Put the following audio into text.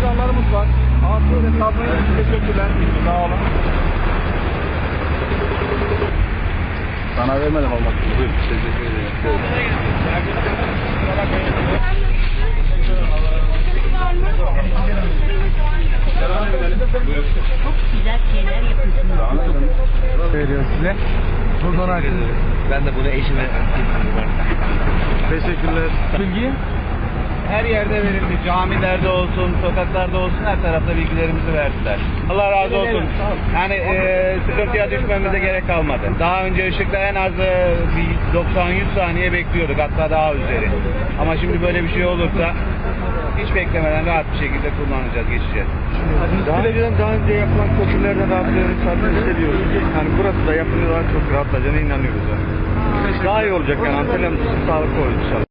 İlanlarımız var. Artı hesabı teşekkürler. Sağ olun. Sana vermedim Allah. Buyur. Teşekkür ederim. güzel şeyler yapıyorsunuz. Veriyor size. Buradan ayrılıyor. Ben de bunu eşime Teşekkürler. Bilgi? her yerde verildi. Camilerde olsun, sokaklarda olsun her tarafta bilgilerimizi verdiler. Allah razı olsun. Yani e, sıkıntıya düşmemize gerek kalmadı. Daha önce ışıkta en az e, bir 90-100 saniye bekliyorduk hatta daha üzeri. Ama şimdi böyle bir şey olursa hiç beklemeden rahat bir şekilde kullanacağız, geçeceğiz. Daha önceden daha önce yapılan köprülerden rahatlıyorum zaten hissediyoruz. Yani burası da daha çok rahatlayacağına inanıyoruz yani. Daha iyi olacak yani Antalya'mız için sağlıklı olur inşallah.